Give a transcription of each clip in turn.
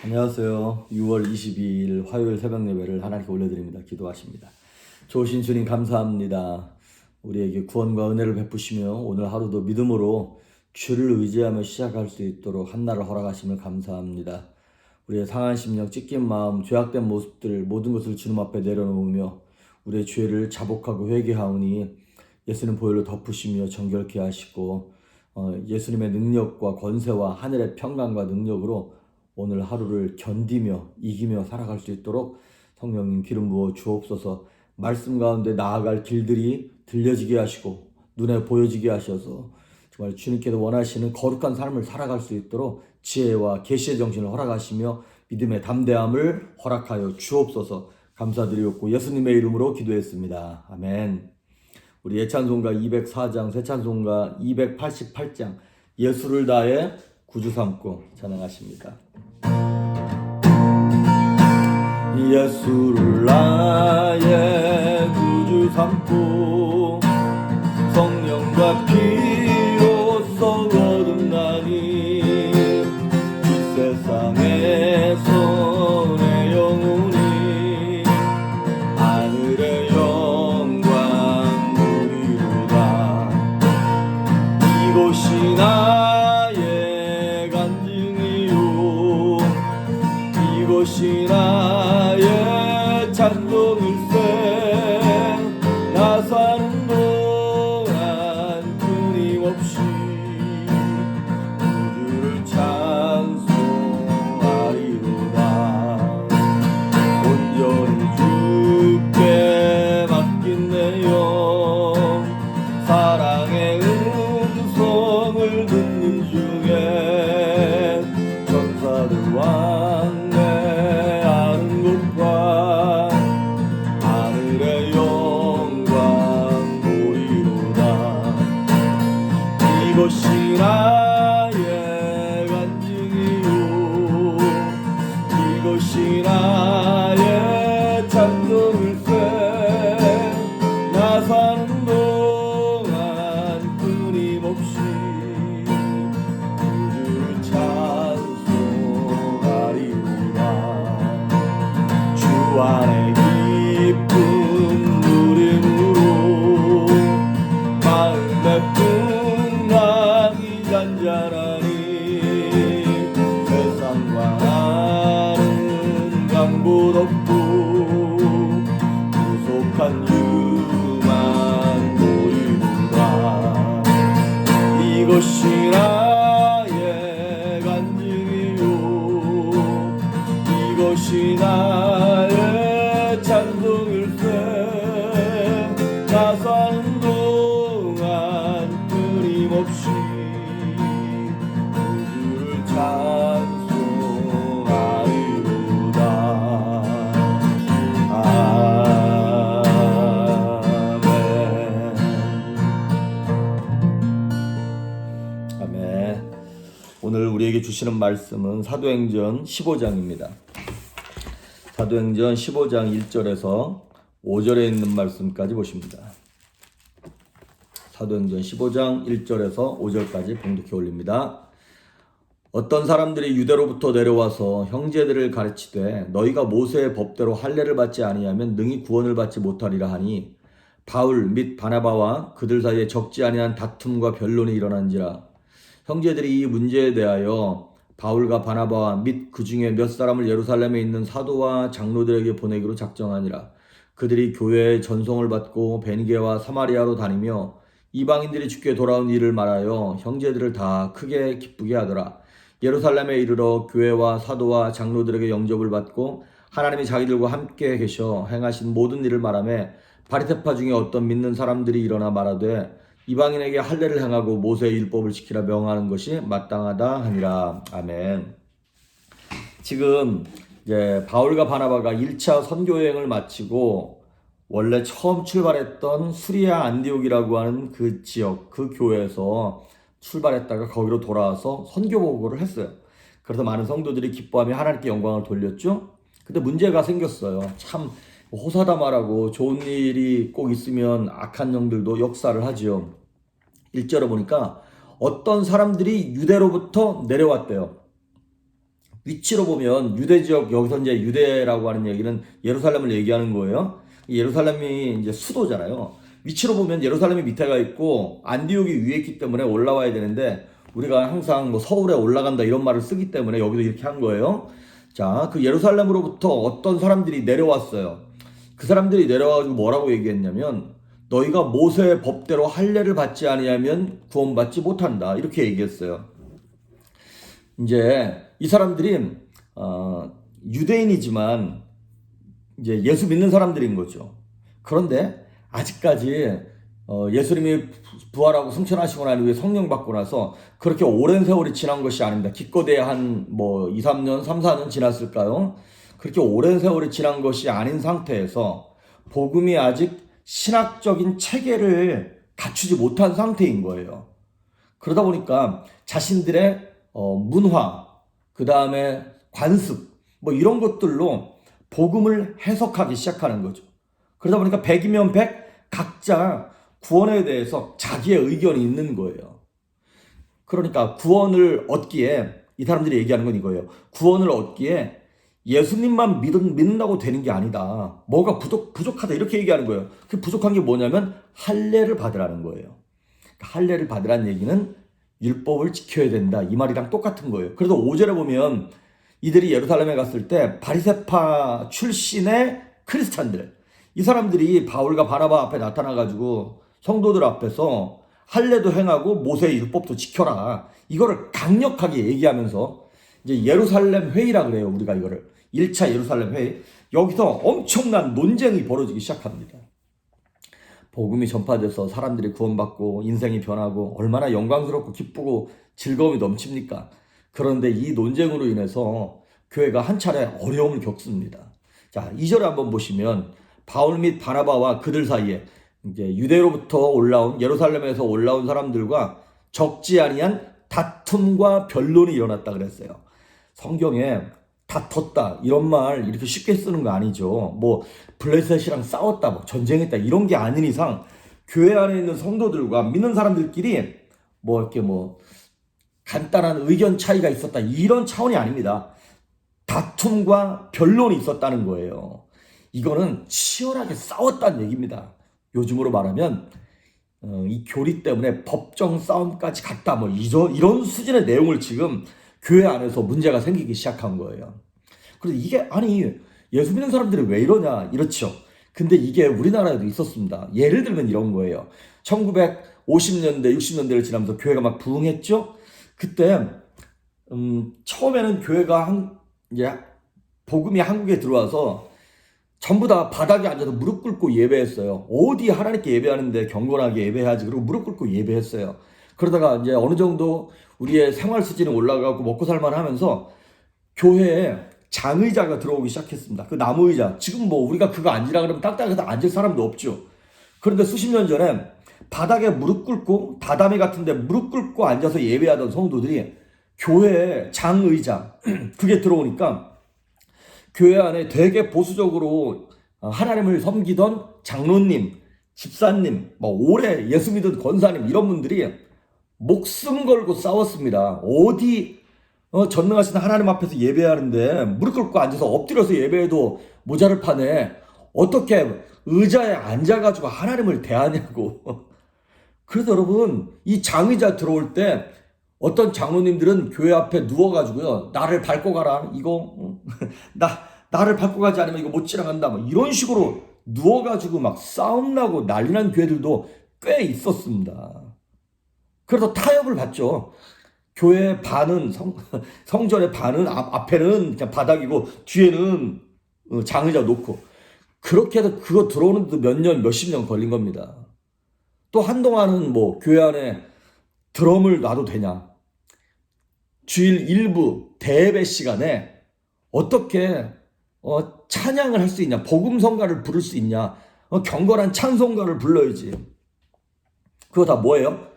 안녕하세요. 6월 22일 화요일 새벽 예배를 하나님께 올려드립니다. 기도하십니다. 좋으신 주님 감사합니다. 우리에게 구원과 은혜를 베푸시며 오늘 하루도 믿음으로 주를 의지하며 시작할 수 있도록 한날을 허락하심을 감사합니다. 우리의 상한 심령, 찢긴 마음, 죄악된 모습들 모든 것을 주님 앞에 내려놓으며 우리의 죄를 자복하고 회개하오니 예수님 보혈로 덮으시며 정결케 하시고 어, 예수님의 능력과 권세와 하늘의 평강과 능력으로 오늘 하루를 견디며 이기며 살아갈 수 있도록 성령님 기름 부어 주옵소서 말씀 가운데 나아갈 길들이 들려지게 하시고 눈에 보여지게 하셔서 정말 주님께서 원하시는 거룩한 삶을 살아갈 수 있도록 지혜와 계시의 정신을 허락하시며 믿음의 담대함을 허락하여 주옵소서 감사드리옵고 예수님의 이름으로 기도했습니다. 아멘. 우리 예찬송가 204장, 새찬송가 288장 예수를 다해 구주 삼고 찬양하십니다. 예수를 나의 구주 삼고 성령과 피 우리에게 주시는 말씀은 사도행전 15장입니다. 사도행전 15장 1절에서 5절에 있는 말씀까지 보십니다. 사도행전 15장 1절에서 5절까지 봉독해 올립니다. 어떤 사람들이 유대로부터 내려와서 형제들을 가르치되 너희가 모세의 법대로 할례를 받지 아니하면 능히 구원을 받지 못하리라 하니 바울 및 바나바와 그들 사이에 적지 아니한 다툼과 변론이 일어난지라 형제들이 이 문제에 대하여 바울과 바나바와 및 그 중에 몇 사람을 예루살렘에 있는 사도와 장로들에게 보내기로 작정하니라. 그들이 교회의 전송을 받고 베니게와 사마리아로 다니며 이방인들이 주께 돌아온 일을 말하여 형제들을 다 크게 기쁘게 하더라. 예루살렘에 이르러 교회와 사도와 장로들에게 영접을 받고 하나님이 자기들과 함께 계셔 행하신 모든 일을 말하며 바리새파 중에 어떤 믿는 사람들이 일어나 말하되 이방인에게 할례를 행하고 모세의 율법을 지키라 명하는 것이 마땅하다 하니라. 아멘. 지금 이제 바울과 바나바가 1차 선교 여행을 마치고 원래 처음 출발했던 수리아 안디옥이라고 하는 그 지역, 그 교회에서 출발했다가 거기로 돌아와서 선교 보고를 했어요. 그래서 많은 성도들이 기뻐하며 하나님께 영광을 돌렸죠. 근데 문제가 생겼어요. 참 호사다마라고 좋은 일이 꼭 있으면 악한 영들도 역사를 하지요. 1절에 보니까 어떤 사람들이 유대로부터 내려왔대요. 위치로 보면 유대 지역 여기서 이제 유대라고 하는 얘기는 예루살렘을 얘기하는 거예요. 이 예루살렘이 이제 수도잖아요. 위치로 보면 예루살렘이 밑에가 있고 안디옥이 위에 있기 때문에 올라와야 되는데 우리가 항상 뭐 서울에 올라간다 이런 말을 쓰기 때문에 여기도 이렇게 한 거예요. 자, 그 예루살렘으로부터 어떤 사람들이 내려왔어요. 그 사람들이 내려와가지고 뭐라고 얘기했냐면 너희가 모세의 법대로 할례를 받지 아니하면 구원받지 못한다 이렇게 얘기했어요. 이제 이 사람들이 어, 유대인이지만 이제 예수 믿는 사람들인 거죠. 그런데 아직까지 어, 예수님이 부활하고 승천하시고 난 후에 성령 받고 나서 그렇게 오랜 세월이 지난 것이 아닙니다. 기껏해야 한 뭐 2, 3년, 3, 4년 지났을까요? 그렇게 오랜 세월이 지난 것이 아닌 상태에서 복음이 아직 신학적인 체계를 갖추지 못한 상태인 거예요. 그러다 보니까 자신들의 어, 문화, 그 다음에 관습, 뭐 이런 것들로 복음을 해석하기 시작하는 거죠. 그러다 보니까 백이면 백 각자 구원에 대해서 자기의 의견이 있는 거예요. 그러니까 구원을 얻기에 이 사람들이 얘기하는 건 이거예요. 구원을 얻기에 예수님만 믿, 믿는다고 되는 게 아니다. 뭐가 부족, 부족하다. 이렇게 얘기하는 거예요. 그 부족한 게 뭐냐면 할례를 받으라는 거예요. 할례를 받으라는 얘기는 율법을 지켜야 된다. 이 말이랑 똑같은 거예요. 그래서 5절에 보면 이들이 예루살렘에 갔을 때 바리세파 출신의 크리스찬들 이 사람들이 바울과 바나바 앞에 나타나 가지고 성도들 앞에서 할례도 행하고 모세의 율법도 지켜라. 이거를 강력하게 얘기하면서 이제 예루살렘 회의라 그래요. 우리가 이거를 1차 예루살렘 회의. 여기서 엄청난 논쟁이 벌어지기 시작합니다. 복음이 전파돼서 사람들이 구원받고 인생이 변하고 얼마나 영광스럽고 기쁘고 즐거움이 넘칩니까? 그런데 이 논쟁으로 인해서 교회가 한 차례 어려움을 겪습니다. 자, 2절에 한번 보시면 바울 및 바나바와 그들 사이에 이제 유대로부터 올라온 예루살렘에서 올라온 사람들과 적지 아니한 다툼과 변론이 일어났다 그랬어요. 성경에 다퉜다 이런 말 이렇게 쉽게 쓰는 거 아니죠. 뭐 블레셋이랑 싸웠다, 뭐 전쟁했다 이런 게 아닌 이상 교회 안에 있는 성도들과 믿는 사람들끼리 뭐 이렇게 뭐 간단한 의견 차이가 있었다 이런 차원이 아닙니다. 다툼과 변론이 있었다는 거예요. 이거는 치열하게 싸웠다는 얘기입니다. 요즘으로 말하면 어, 이 교리 때문에 법정 싸움까지 갔다 뭐 이런 수준의 내용을 지금 교회 안에서 문제가 생기기 시작한 거예요. 그래서 이게 아니 예수 믿는 사람들이 왜 이러냐 이렇죠. 근데 이게 우리나라에도 있었습니다. 예를 들면 이런 거예요. 1950년대, 60년대를 지나면서 교회가 막 부흥했죠. 그때 음, 처음에는 교회가 한, 이제 복음이 한국에 들어와서 전부 다 바닥에 앉아서 무릎 꿇고 예배했어요. 어디 하나님께 예배하는데 경건하게 예배해야지. 그리고 무릎 꿇고 예배했어요. 그러다가 이제 어느 정도 우리의 생활 수준이 올라가고 먹고 살만 하면서 교회에 장의자가 들어오기 시작했습니다. 그 나무 의자. 지금 뭐 우리가 그거 앉으라 그러면 딱딱해서 앉을 사람도 없죠. 그런데 수십 년 전에 바닥에 무릎 꿇고 다다미 같은데 무릎 꿇고 앉아서 예배하던 성도들이 교회에 장의자 그게 들어오니까 교회 안에 되게 보수적으로 하나님을 섬기던 장로님, 집사님, 뭐 오래 예수 믿은 권사님 이런 분들이 목숨 걸고 싸웠습니다. 어디 어, 전능하신 하나님 앞에서 예배하는데 무릎 꿇고 앉아서 엎드려서 예배해도 모자를 파네. 어떻게 의자에 앉아가지고 하나님을 대하냐고. 그래서 여러분 이 장의자 들어올 때 어떤 장로님들은 교회 앞에 누워가지고요 나를 밟고 가라 이거 나 나를 밟고 가지 않으면 이거 못 지나간다 뭐 이런 식으로 누워가지고 막 싸움 나고 난리난 교회들도 꽤 있었습니다. 그래서 타협을 받죠. 교회 반은 성, 성전의 반은 앞, 앞에는 그냥 바닥이고 뒤에는 어, 장의자 놓고 그렇게 해서 그거 들어오는데도 몇 년, 몇십 년 걸린 겁니다. 또 한동안은 뭐 교회 안에 드럼을 놔도 되냐. 주일 일부 대배 시간에 어떻게 어, 찬양을 할 수 있냐. 복음성가를 부를 수 있냐. 어, 경건한 찬송가를 불러야지. 그거 다 뭐예요?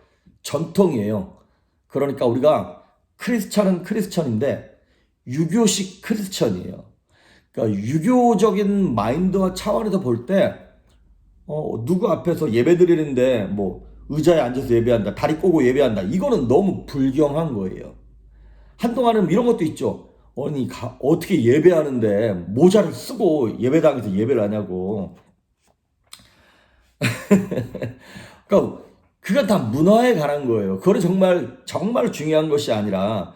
전통이에요. 그러니까 우리가 크리스천은 크리스천인데 유교식 크리스천이에요. 그러니까 유교적인 마인드와 차원에서 볼때 어, 누구 앞에서 예배 드리는데 뭐 의자에 앉아서 예배한다, 다리 꼬고 예배한다. 이거는 너무 불경한 거예요. 한동안은 이런 것도 있죠. 아니 가- 어떻게 예배하는데 모자를 쓰고 예배당에서 예배를 하냐고. 그러니까 그건 다 문화에 관한 거예요. 그거는 정말 정말 중요한 것이 아니라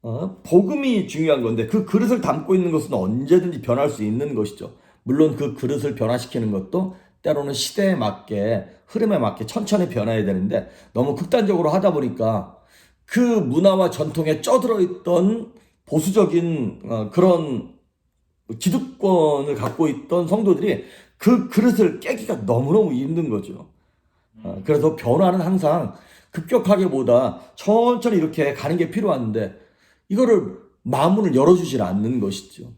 어? 복음이 중요한 건데 그 그릇을 담고 있는 것은 언제든지 변할 수 있는 것이죠. 물론 그 그릇을 변화시키는 것도 때로는 시대에 맞게 흐름에 맞게 천천히 변해야 되는데 너무 극단적으로 하다 보니까 그 문화와 전통에 쪄들어 있던 보수적인 어, 그런 기득권을 갖고 있던 성도들이 그 그릇을 깨기가 너무너무 힘든 거죠. 어, 그래서 변화는 항상 급격하게보다 천천히 이렇게 가는 게 필요한데 이거를 마음문을 열어주질 않는 것이죠.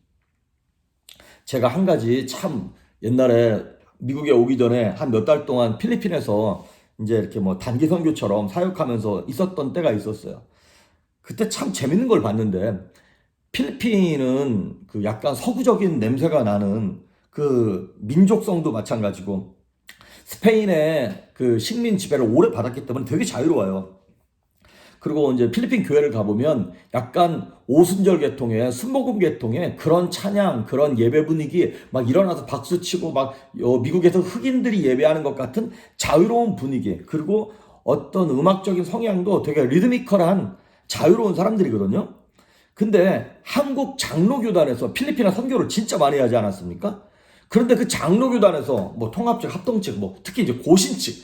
제가 한 가지 참 옛날에 미국에 오기 전에 한 몇 달 동안 필리핀에서 이제 이렇게 뭐 단기 선교처럼 사역하면서 있었던 때가 있었어요. 그때 참 재밌는 걸 봤는데 필리핀은 그 약간 서구적인 냄새가 나는 그 민족성도 마찬가지고 스페인의 그 식민 지배를 오래 받았기 때문에 되게 자유로워요. 그리고 이제 필리핀 교회를 가보면 약간 오순절 계통의 순복음 계통의 그런 찬양, 그런 예배 분위기 막 일어나서 박수 치고 막 어, 미국에서 흑인들이 예배하는 것 같은 자유로운 분위기 그리고 어떤 음악적인 성향도 되게 리드미컬한 자유로운 사람들이거든요. 근데 한국 장로교단에서 필리핀에 선교를 진짜 많이 하지 않았습니까? 그런데 그 장로교단에서 뭐 통합측, 합동측, 뭐 특히 이제 고신측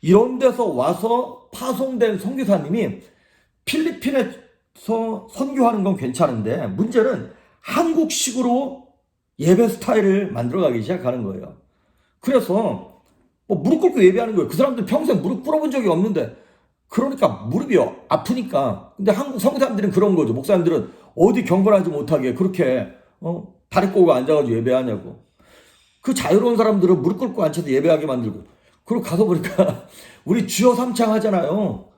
이런 데서 와서 파송된 선교사님이 필리핀에서 선교하는 건 괜찮은데 문제는 한국식으로 예배 스타일을 만들어가기 시작하는 거예요. 그래서 뭐 무릎 꿇고 예배하는 거예요. 그 사람들 평생 무릎 꿇어본 적이 없는데 그러니까 무릎이 아프니까. 근데 한국 성사람들은 그런 거죠. 목사님들은 어디 경건하지 못하게 그렇게 어? 다리 꼬고 앉아가지고 예배하냐고. 그 자유로운 사람들은 무릎 꿇고 앉혀서 예배하게 만들고. 그리고 가서 보니까 우리 주여 삼창 하잖아요.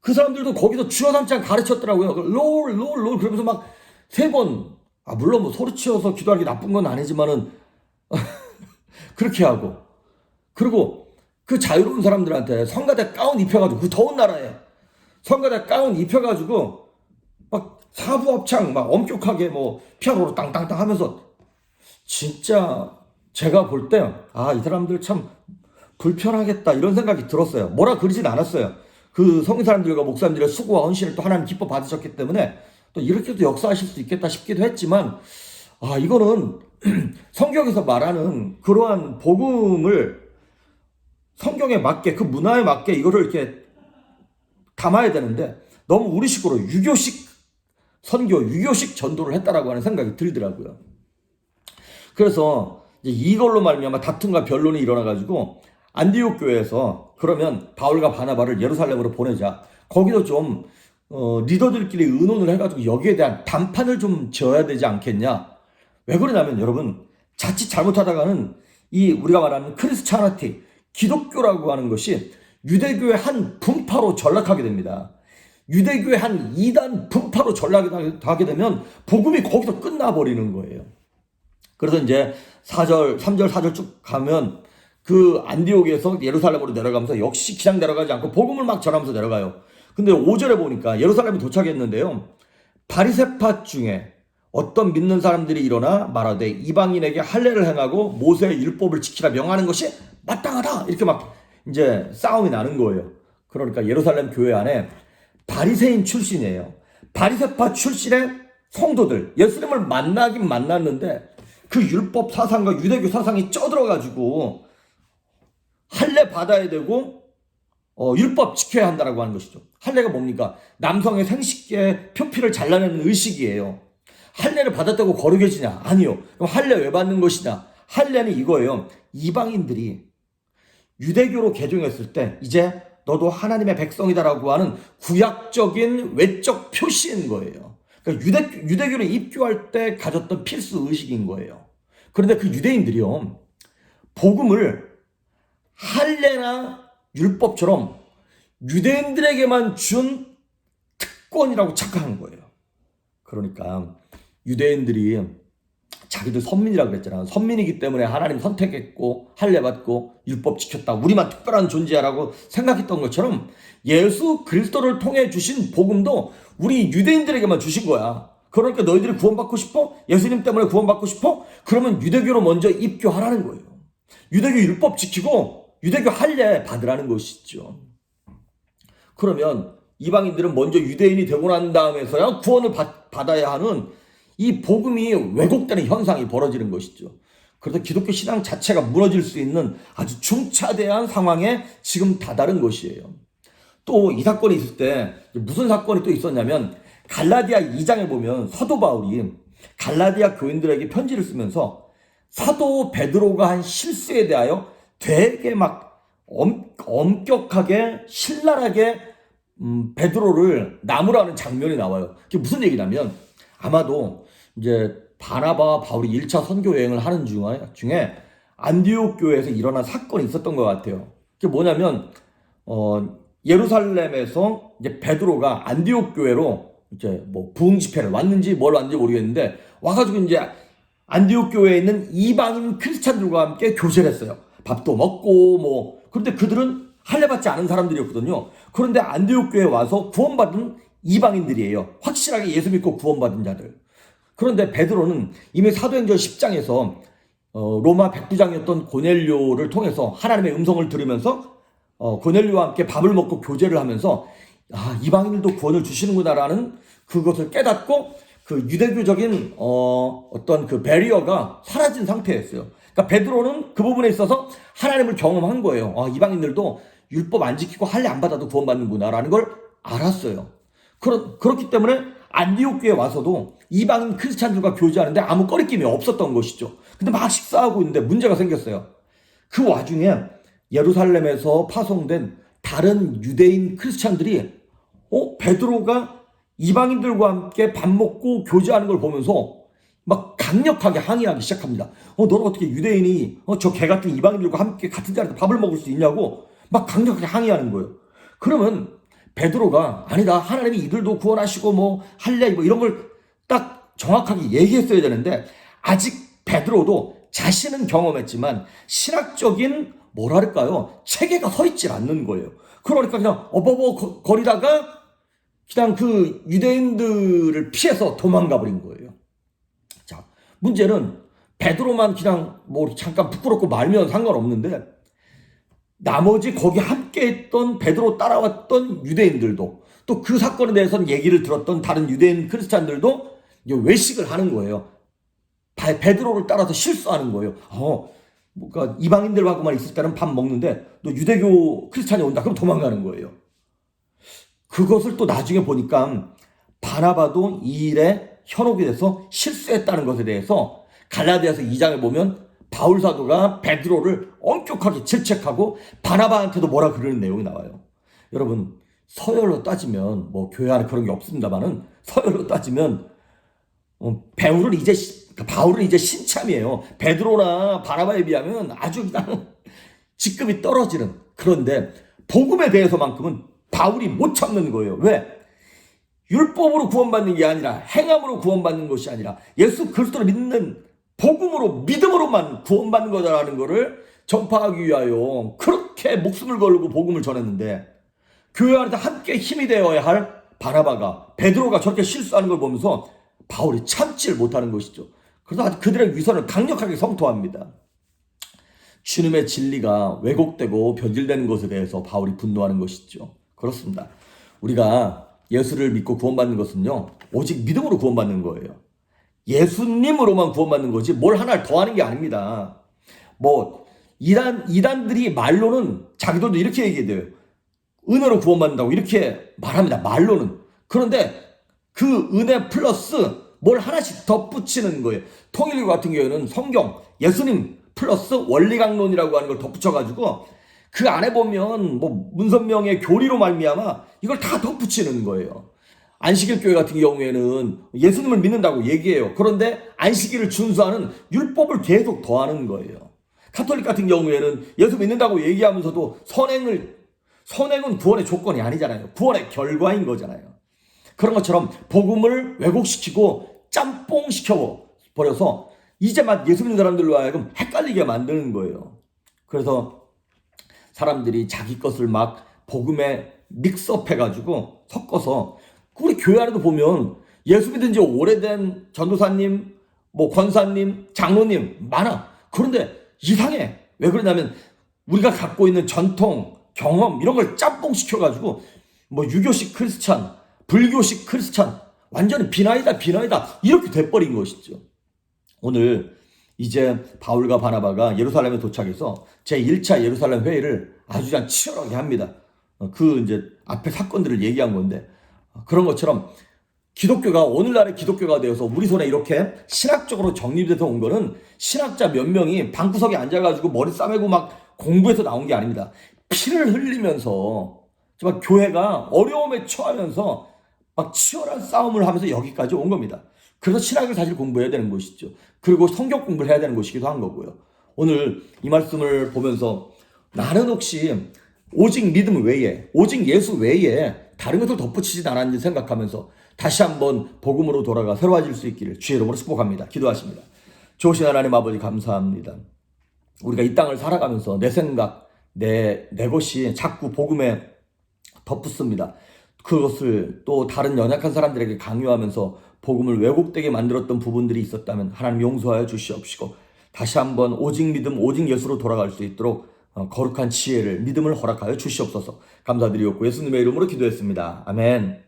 그 사람들도 거기서 주여 삼창 가르쳤더라고요. 롤, 롤, 롤. 그러면서 막 세 번, 아, 물론 뭐 소리 치어서 기도하기 나쁜 건 아니지만은, 그렇게 하고. 그리고 그 자유로운 사람들한테 성가대 가운 입혀가지고, 그 더운 나라에 성가대 가운 입혀가지고, 막 사부합창 막 엄격하게 뭐 피아노로 땅땅땅 하면서, 진짜 제가 볼 때, 아, 이 사람들 참 불편하겠다 이런 생각이 들었어요. 뭐라 그러진 않았어요. 그 성인 사람들과 목사님들의 수고와 헌신을 또 하나님 기뻐 받으셨기 때문에 또 이렇게도 역사하실 수 있겠다 싶기도 했지만 아 이거는 성경에서 말하는 그러한 복음을 성경에 맞게 그 문화에 맞게 이거를 이렇게 담아야 되는데 너무 우리식으로 유교식 선교, 유교식 전도를 했다라고 하는 생각이 들더라고요. 그래서 이걸로 말미암아 다툼과 변론이 일어나가지고 안디옥 교회에서 그러면 바울과 바나바를 예루살렘으로 보내자. 거기도 좀 어, 리더들끼리 의논을 해가지고 여기에 대한 단판을 좀 지어야 되지 않겠냐. 왜 그러냐면 여러분 자칫 잘못하다가는 이 우리가 말하는 크리스차나티 기독교라고 하는 것이 유대교의 한 분파로 전락하게 됩니다. 유대교의 한 이단 분파로 전락하게 되면 복음이 거기서 끝나버리는 거예요. 그래서 이제 4절, 3절, 4절 쭉 가면 그 안디옥에서 예루살렘으로 내려가면서 역시 그냥 내려가지 않고 복음을 막 전하면서 내려가요. 근데 5절에 보니까 예루살렘에 도착했는데요. 바리세파 중에 어떤 믿는 사람들이 일어나 말하되 이방인에게 할례를 행하고 모세의 율법을 지키라 명하는 것이 마땅하다. 이렇게 막 이제 싸움이 나는 거예요. 그러니까 예루살렘 교회 안에 바리새인 출신이에요. 바리세파 출신의 성도들 예수님을 만나긴 만났는데 그 율법 사상과 유대교 사상이 쪄들어가지고 할례 받아야 되고 어, 율법 지켜야 한다라고 하는 것이죠. 할례가 뭡니까? 남성의 생식기에 표피를 잘라내는 의식이에요. 할례를 받았다고 거룩해지냐? 아니요. 그럼 할례 왜 받는 것이냐? 할례는 이거예요. 이방인들이 유대교로 개종했을 때 이제 너도 하나님의 백성이다라고 하는 구약적인 외적 표시인 거예요. 그러니까 유대, 유대교를 입교할 때 가졌던 필수 의식인 거예요. 그런데 그 유대인들이요. 복음을 할례나 율법처럼 유대인들에게만 준 특권이라고 착각한 거예요. 그러니까 유대인들이 자기들 선민이라고 그랬잖아. 선민이기 때문에 하나님 선택했고 할례 받고 율법 지켰다. 우리만 특별한 존재야라고 생각했던 것처럼 예수 그리스도를 통해 주신 복음도 우리 유대인들에게만 주신 거야. 그러니까 너희들이 구원받고 싶어? 예수님 때문에 구원받고 싶어? 그러면 유대교로 먼저 입교하라는 거예요. 유대교 율법 지키고 유대교 할례 받으라는 것이죠. 그러면 이방인들은 먼저 유대인이 되고 난 다음에서야 구원을 받, 받아야 하는 이 복음이 왜곡되는 현상이 벌어지는 것이죠. 그래서 기독교 신앙 자체가 무너질 수 있는 아주 중차대한 상황에 지금 다다른 것이에요. 또 이 사건이 있을 때 무슨 사건이 또 있었냐면 갈라디아 2장에 보면 사도 바울이 갈라디아 교인들에게 편지를 쓰면서 사도 베드로가 한 실수에 대하여 되게 막 엄, 엄격하게 신랄하게 음, 베드로를 나무라는 장면이 나와요. 그게 무슨 얘기냐면 아마도 이제 바나바와 바울이 1차 선교 여행을 하는 중에, 중에 안디옥 교회에서 일어난 사건이 있었던 것 같아요. 그게 뭐냐면 어, 예루살렘에서 이제 베드로가 안디옥 교회로 이제 뭐 부흥 집회를 왔는지 뭘 왔는지 모르겠는데 와가지고 이제 안디옥 교회에 있는 이방인 크리스찬들과 함께 교제를 했어요. 밥도 먹고 뭐 그런데 그들은 할례 받지 않은 사람들이었거든요. 그런데 안디옥 교회에 와서 구원받은 이방인들이에요. 확실하게 예수 믿고 구원받은 자들. 그런데 베드로는 이미 사도행전 10장에서 어, 로마 백부장이었던 고넬료를 통해서 하나님의 음성을 들으면서 어, 고넬료와 함께 밥을 먹고 교제를 하면서 아 이방인들도 구원을 주시는구나라는 그것을 깨닫고 그 유대교적인 어, 어떤 그 베리어가 사라진 상태였어요. 그러니까 베드로는 그 부분에 있어서 하나님을 경험한 거예요. 아, 이방인들도 율법 안 지키고 할례 안 받아도 구원받는구나라는 걸 알았어요. 그렇, 그렇기 때문에 안디옥 교에 와서도 이방인 크리스찬들과 교제하는데 아무 꺼리낌이 없었던 것이죠. 근데 막 식사하고 있는데 문제가 생겼어요. 그 와중에 예루살렘에서 파송된 다른 유대인 크리스찬들이 어 베드로가 이방인들과 함께 밥 먹고 교제하는 걸 보면서 막 강력하게 항의하기 시작합니다. 어 너는 어떻게 유대인이 어, 저 개 같은 이방인들과 함께 같은 자리에서 밥을 먹을 수 있냐고 막 강력하게 항의하는 거예요. 그러면 베드로가 아니다 하나님이 이들도 구원하시고 뭐 할래 뭐 이런 걸 딱 정확하게 얘기했어야 되는데 아직 베드로도 자신은 경험했지만 신학적인 뭐랄까요 체계가 서 있질 않는 거예요. 그러니까 그냥 어버버 거리다가 그냥 그 유대인들을 피해서 도망가 버린 거예요. 자 문제는 베드로만 그냥 뭐 잠깐 부끄럽고 말면 상관없는데 나머지 거기 함께 했던 베드로 따라왔던 유대인들도 또 그 사건에 대해서는 얘기를 들었던 다른 유대인 크리스찬들도 외식을 하는 거예요. 베드로를 따라서 실수하는 거예요. 어, 뭔가 이방인들하고만 있을 때는 밥 먹는데 또 유대교 크리스찬이 온다 그럼 도망가는 거예요. 그것을 또 나중에 보니까 바나바도 이 일에 현혹이 돼서 실수했다는 것에 대해서 갈라디아서 2장을 보면 바울 사도가 베드로를 엄격하게 질책하고 바나바한테도 뭐라 그러는 내용이 나와요. 여러분 서열로 따지면 뭐 교회 안에 그런 게 없습니다만은 서열로 따지면 어, 배우는 이제 바울은 이제 신참이에요. 베드로나 바나바에 비하면 아주 그냥 직급이 떨어지는 그런데 복음에 대해서만큼은 바울이 못 참는 거예요. 왜? 율법으로 구원받는 게 아니라 행함으로 구원받는 것이 아니라 예수 그리스도를 믿는 복음으로 믿음으로만 구원받는 거다라는 것을 전파하기 위하여 그렇게 목숨을 걸고 복음을 전했는데 교회 안에서 함께 힘이 되어야 할 바나바가 베드로가 저렇게 실수하는 걸 보면서 바울이 참지를 못하는 것이죠. 그래서 그들의 위선을 강력하게 성토합니다. 주님의 진리가 왜곡되고 변질되는 것에 대해서 바울이 분노하는 것이죠. 그렇습니다. 우리가 예수를 믿고 구원받는 것은요, 오직 믿음으로 구원받는 거예요. 예수님으로만 구원받는 거지 뭘 하나 더 하는 게 아닙니다. 뭐, 이단, 이단들이 말로는 자기들도 이렇게 얘기해요. 은혜로 구원받는다고 이렇게 말합니다. 말로는. 그런데 그 은혜 플러스 뭘 하나씩 덧붙이는 거예요. 통일교 같은 경우에는 성경, 예수님 플러스 원리강론이라고 하는 걸 덧붙여가지고 그 안에 보면 뭐 문선명의 교리로 말미암아 이걸 다 덧붙이는 거예요. 안식일 교회 같은 경우에는 예수님을 믿는다고 얘기해요. 그런데 안식일을 준수하는 율법을 계속 더하는 거예요. 카톨릭 같은 경우에는 예수 믿는다고 얘기하면서도 선행을 선행은 구원의 조건이 아니잖아요. 구원의 결과인 거잖아요. 그런 것처럼 복음을 왜곡시키고 짬뽕 시켜 버려서 이제 막 예수 믿는 사람들로 하여금 헷갈리게 만드는 거예요. 그래서 사람들이 자기 것을 막 복음에 믹스업 해가지고 섞어서 우리 교회 안에도 보면 예수 믿은 지 오래된 전도사님, 뭐 권사님, 장로님 많아. 그런데 이상해. 왜 그러냐면 우리가 갖고 있는 전통, 경험 이런 걸 짬뽕 시켜가지고 뭐 유교식 크리스찬, 불교식 크리스찬 완전히 비나이다 비나이다 이렇게 돼버린 것이죠. 오늘 이제 바울과 바나바가 예루살렘에 도착해서 제 1차 예루살렘 회의를 아주 그냥 치열하게 합니다. 어, 그 이제 앞에 사건들을 얘기한 건데 어, 그런 것처럼 기독교가 오늘날의 기독교가 되어서 우리 손에 이렇게 신학적으로 정립돼서 온 거는 신학자 몇 명이 방구석에 앉아가지고 머리 싸매고 막 공부해서 나온 게 아닙니다. 피를 흘리면서 정말 교회가 어려움에 처하면서 막 치열한 싸움을 하면서 여기까지 온 겁니다. 그래서 신학을 사실 공부해야 되는 것이죠. 그리고 성경 공부를 해야 되는 것이기도 한 거고요. 오늘 이 말씀을 보면서 나는 혹시 오직 믿음 외에, 오직 예수 외에 다른 것을 덧붙이진 않았는지 생각하면서 다시 한번 복음으로 돌아가 새로워질 수 있기를 주의 이름으로 축복합니다. 기도하십니다. 좋으신 하나님 아버지 감사합니다. 우리가 이 땅을 살아가면서 내 생각, 내, 내 것이 자꾸 복음에 덧붙습니다. 그것을 또 다른 연약한 사람들에게 강요하면서 복음을 왜곡되게 만들었던 부분들이 있었다면 하나님 용서하여 주시옵시고 다시 한번 오직 믿음, 오직 예수로 돌아갈 수 있도록 어, 거룩한 지혜를, 믿음을 허락하여 주시옵소서 감사드리옵고 예수님의 이름으로 기도했습니다. 아멘.